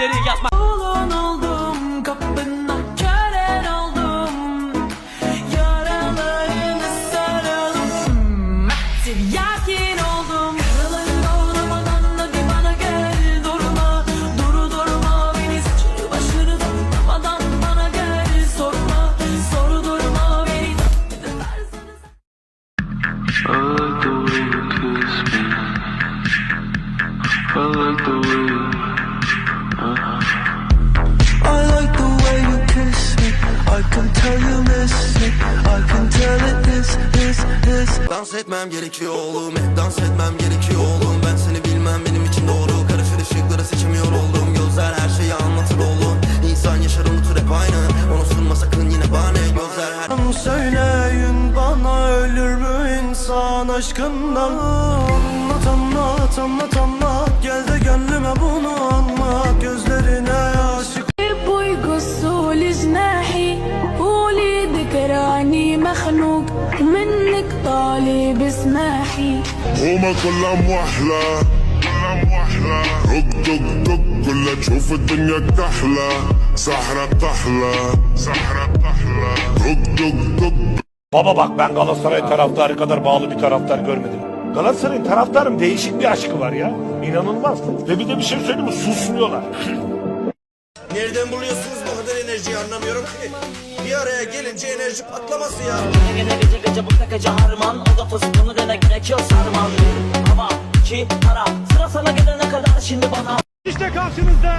Diddy, that's Dans etmem gerekiyor oğlum hep dans etmem gerekiyor oğlum Ben seni bilmem benim için doğru Karışır ışıkları seçemiyor oldum Gözler her şeyi anlatır oğlum İnsan yaşar unutur hep aynı Onu sunma sakın yine bahane Gözler her Söyleyin bana ölür mü insan aşkından Anlat anlat anlat anlat Gel de gönlüme bunu anlat Gözlerine aşık بويقصوا لجناحي قولي ذكراني مخنوق ومنك طالب اسماحي هما كلها موحلة كلها موحلة رق دق دق كلها تشوف الدنيا تحلى سحرة تحلى سحرة تحلى رق دق دق Baba bak ben Galatasaray taraftarı kadar bağlı bir taraftar görmedim. Galatasaray'ın taraftarım değişik bir aşkı var ya. İnanılmaz. Ve bir de bir şey söyleyeyim mi? Susmuyorlar. Nereden buluyorsunuz bu kadar enerjiyi anlamıyorum ki Bir araya gelince enerji patlaması ya. Gene gece gece bu gece harman. O da fıstığını dene gerekiyor sarman. Ama ki para Sıra sana gelene kadar şimdi bana. İşte karşınızda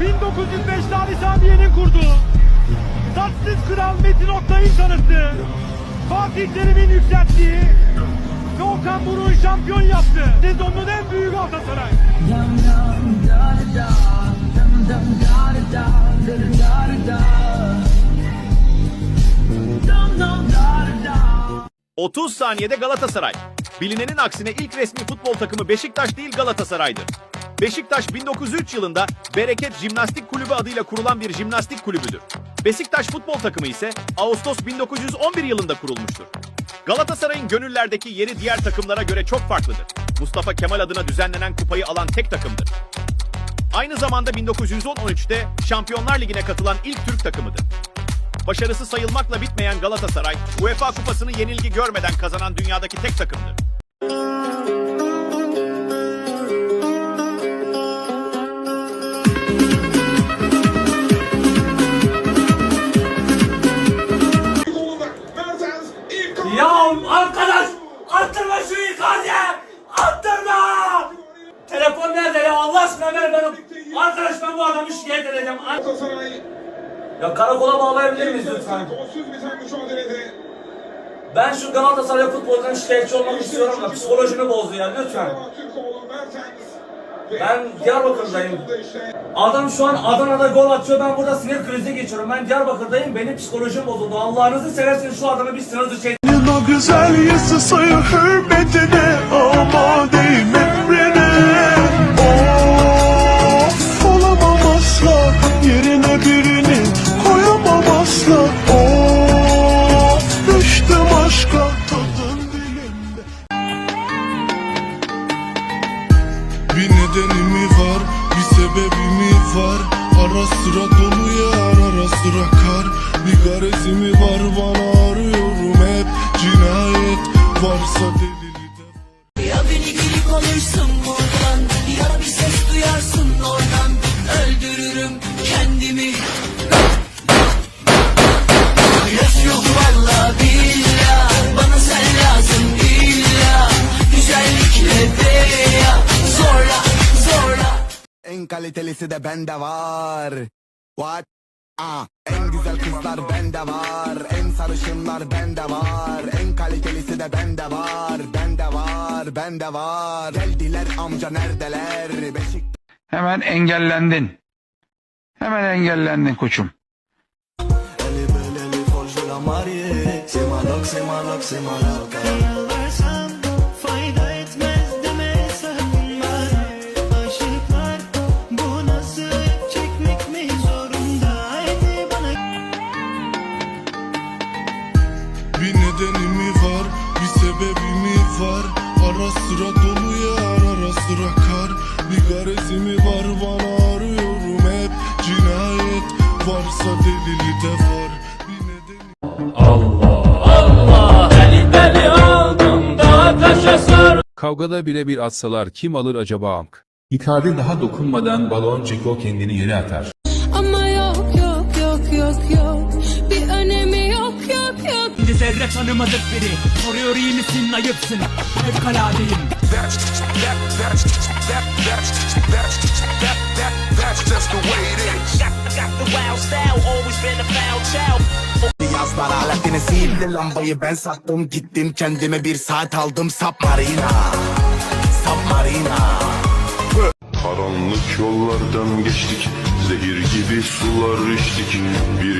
1905 Salih Samiye'nin kurduğu Tatsız Kral Metin Oktay'ın tanıttığı Fatih Terim'in yükselttiği ve Okan Buruk'un şampiyon yaptı. Sezonun en büyük Galatasaray. 30 saniyede Galatasaray. Bilinenin aksine ilk resmi futbol takımı Beşiktaş değil Galatasaray'dır. Beşiktaş 1903 yılında Bereket Jimnastik Kulübü adıyla kurulan bir jimnastik kulübüdür. Beşiktaş futbol takımı ise Ağustos 1911 yılında kurulmuştur. Galatasaray'ın gönüllerdeki yeri diğer takımlara göre çok farklıdır. Mustafa Kemal adına düzenlenen kupayı alan tek takımdır. Aynı zamanda 1913'te Şampiyonlar Ligi'ne katılan ilk Türk takımıdır. Başarısı sayılmakla bitmeyen Galatasaray, UEFA Kupası'nı yenilgi görmeden kazanan dünyadaki tek takımdır. Ya arkadaş attırma şu Icardi attırma! Telefon nerede ya? Allah aşkına ver benim Arkadaş ben bu adamı şikayet edeceğim Ya karakola bağlayabilir miyiz lütfen? Ben şu Galatasaray futbolundan şikayetçi olmak istiyorum da psikolojimi bozdu ya lütfen. Ben Diyarbakır'dayım. Adam şu an Adana'da gol atıyor ben burada sinir krizi geçiyorum ben Diyarbakır'dayım benim psikolojim bozuldu. Allah'ınızı seversiniz şu adamı bir sınır dışı O güzel yüzü sayı hürmetine Amadeyim asla Of düştüm aşka tadın dilimde Bir nedeni mi var bir sebebi mi var? Ara sıra dolu yağar ara sıra kar. Bir garezi mi var bana arıyorum hep. Cinayet varsa delili Ya beni biri konuşsun buradan. Ya bir ses duyarsın oradan kalitelisi de bende var. What? Ah, en güzel kızlar bende var. En sarışınlar bende var. En kalitelisi de bende var. Bende var, bende var. Geldiler amca neredeler? Beşik Hemen engellendin. Hemen engellendin koçum. Eli beleli forju la Marie C'est malok, c'est nedeni mi var bir sebebi mi var. Ara sıra dolu yağar ara sıra kar. Bir garezimi var bana arıyorum hep. Cinayet varsa delili de var. Bir nedeni Kavgada bile bir atsalar kim alır acaba amk? Icardi daha dokunmadan balon Ceko kendini yere atar. Ama yok yok yok yok yok zerre tanımadık biri. Soruyor iyi misin ayıpsın. Fevkaladeyim. Yazlar aletini sihirli lambayı ben sattım. Gittim kendime bir saat aldım. Submarina Submarina Karanlık yollardan geçtik Zehir gibi sular içtik. Bir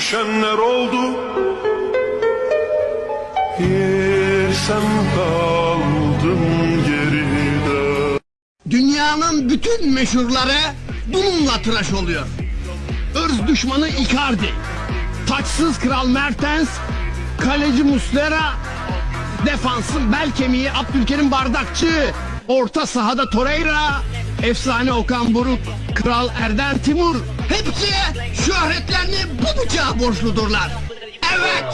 düşenler oldu Bir sen kaldın geride Dünyanın bütün meşhurları bununla tıraş oluyor. Irz düşmanı Icardi, taçsız kral Mertens, kaleci Muslera, defansın bel kemiği Abdülkerim Bardakçı, orta sahada Torreira, efsane Okan Buruk, kral Erdem Timur. Hepsi şöhretlerini bu bıçağa borçludurlar. Evet.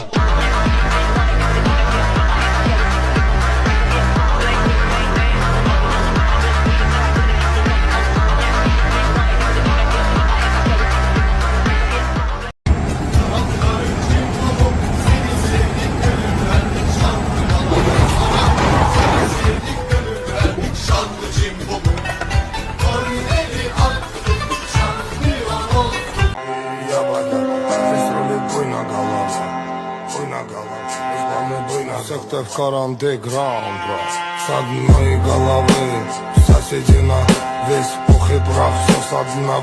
Bujna galava, bujna galava Niech mamy bujna sektę w karanty gram, bro. Sad mojej galawy, w sąsiedzie na wyspochy praw Sosad na